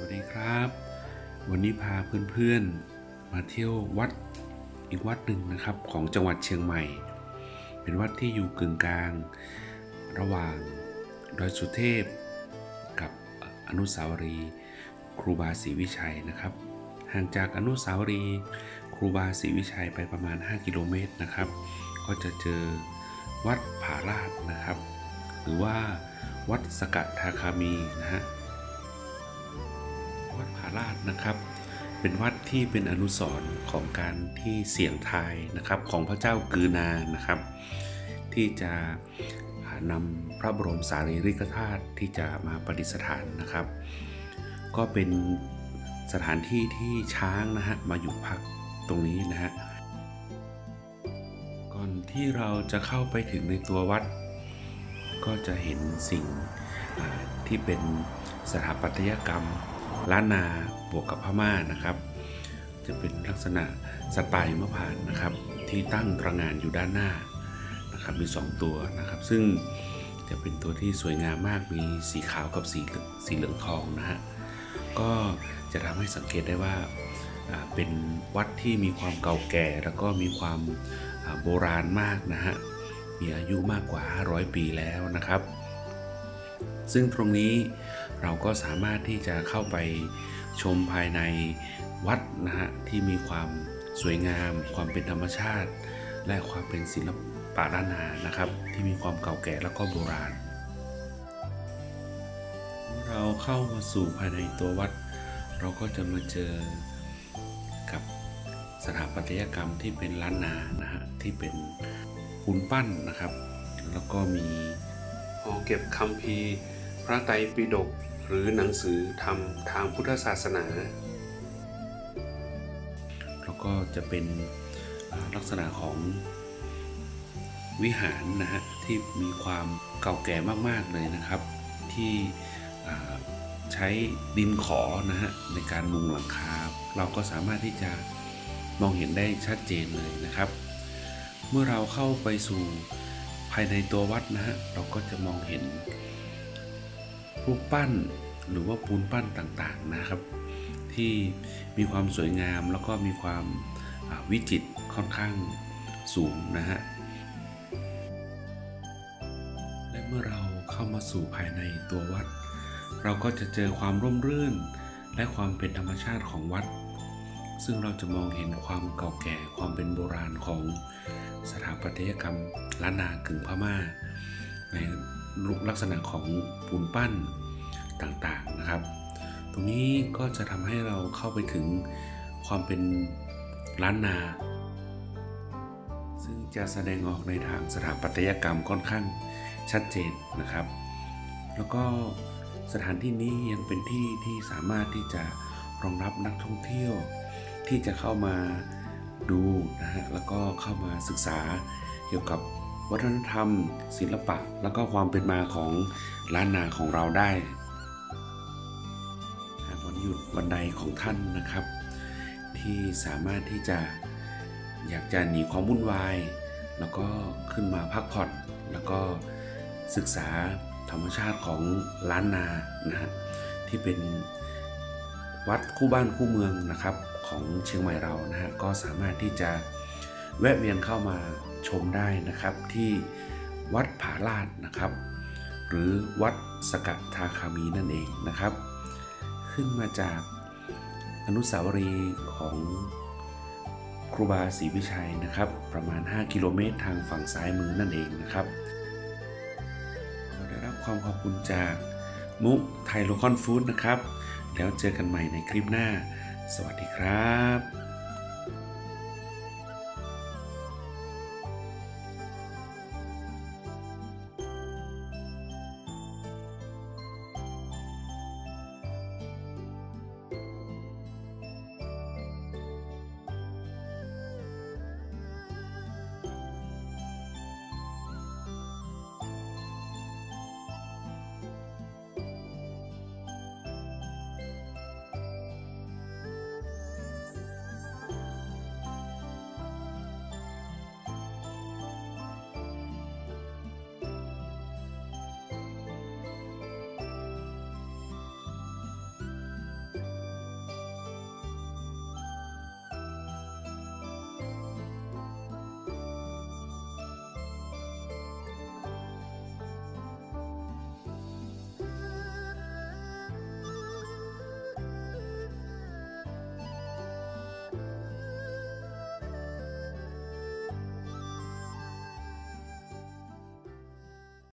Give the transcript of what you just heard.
วัสดีครับ วันนี้พาเพื่อนๆมาเที่ยววัดอีกวัดหนึ่งนะครับของจังหวัดเชียงใหม่ เป็นวัดที่อยู่กึ่งกลาง ระหว่างดอยสุเทพ กับอนุสาวรีย์ครูบาศรีวิชัยนะครับ ห่างจากอนุสาวรีย์ครูบาศรีวิชัยไปประมาณ 5 กิโลเมตรนะครับ ก็จะเจอวัดผาลาดนะครับ หรือว่าวัดสกัดทาคามีนะฮะาลาดนะครับ เป็นวัดที่เป็นอนุสรณ์ของการที่เสียงทายนะครับของพระเจ้ากือนานะครับ ที่จะนำพระบรมสารีริกธาตุที่จะมาประดิษฐานนะครับ ก็เป็นสถานที่ที่ช้างนะฮะมาอยู่พักตรงนี้นะฮะก่อนที่เราจะเข้าไปถึงในตัววัด ก็จะเห็นสิ่งที่เป็นสถาปัตยกรรม ล้านนาบวกกับพม่านะครับ จะเป็นลักษณะสไตล์มะพร้าวนะครับ ที่ตั้งตระหงานอยู่ด้านหน้านะครับมี 2 ตัวนะครับ ซึ่งจะเป็นตัวที่สวยงามมากมีสีขาวกับสีสีเหลืองทองนะฮะก็จะทำให้สังเกตได้ว่าเป็นวัดที่มีความเก่าแก่แล้วก็มีความโบราณมากนะฮะมีอายุมากกว่า 500 ปีแล้วนะครับ ซึ่งตรงนี้ เราก็สามารถที่จะเข้าไปชมภายในวัดนะฮะที่มีความสวยงาม ความเป็นธรรมชาติ และความเป็นศิลปะล้านนานะครับ ที่มีความเก่าแก่แล้วก็โบราณ เราเข้ามาสู่ภายในตัววัด เราก็จะมาเจอกับสถาปัตยกรรมที่เป็นล้านนานะฮะที่เป็นปูนปั้นนะครับ แล้วก็มีหอเก็บคัมภีร์ ระไตรปิฎกหรือหนังสือธรรมทางพุทธศาสนา แล้วก็จะเป็นลักษณะของวิหารนะฮะที่มีความเก่าแก่มาก ๆ เลยนะครับ ที่ใช้ดินขอนะฮะในการมุงหลังคาเราก็สามารถที่จะมองเห็นได้ชัดเจนเลยนะครับ เมื่อเราเข้าไปสู่ภายในตัววัดนะฮะเราก็จะมองเห็น รูปปั้นหรือว่าปูนปั้นต่างๆนะครับ ที่มีความสวยงามแล้วก็มีความวิจิตรค่อนข้างสูงนะฮะและเมื่อเราเข้ามาสู่ภายในตัววัด เราก็จะเจอความร่มรื่น และความเป็นธรรมชาติของวัด ซึ่งเราจะมองเห็นความเก่าแก่ความเป็นโบราณของสถาปัตยกรรมล้านนากึ่งพม่าใน ลักษณะของปูนปั้นต่างๆนะครับ ตรงนี้ก็จะทำให้เราเข้าไปถึงความเป็นล้านนา ซึ่งจะแสดงออกในทางสถาปัตยกรรมค่อนข้างชัดเจนนะครับ แล้วก็สถานที่นี้ยังเป็นที่ที่สามารถที่จะรองรับนักท่องเที่ยว ที่จะเข้ามาดูนะฮะแล้วก็เข้ามาศึกษาเกี่ยวกับ วัฒนธรรม ศิลปะ แล้วก็ความเป็นมาของล้านนาของเราได้หากวันหยุดวันใดของท่านนะครับ ที่สามารถที่จะอยากจะหนีความวุ่นวาย แล้วก็ขึ้นมาพักผ่อนแล้วก็ศึกษาธรรมชาติของล้านนานะฮะที่เป็นวัดคู่บ้านคู่เมืองนะครับของเชียงใหม่เรานะฮะก็สามารถที่จะ แวะเวียนเข้ามาชมได้นะครับที่วัดผาลาดนะครับ หรือวัดสกัดทาคามีนั่นเองนะครับ ขึ้นมาจากอนุสาวรีย์ของครูบาศรีวิชัยนะครับ ประมาณ 5 กิโลเมตรทางฝั่งซ้ายมือนั่นเองนะครับเราได้รับความขอบคุณจากมุกไทยโลคอนฟู้ดนะครับ แล้วเจอกันใหม่ในคลิปหน้า สวัสดีครับ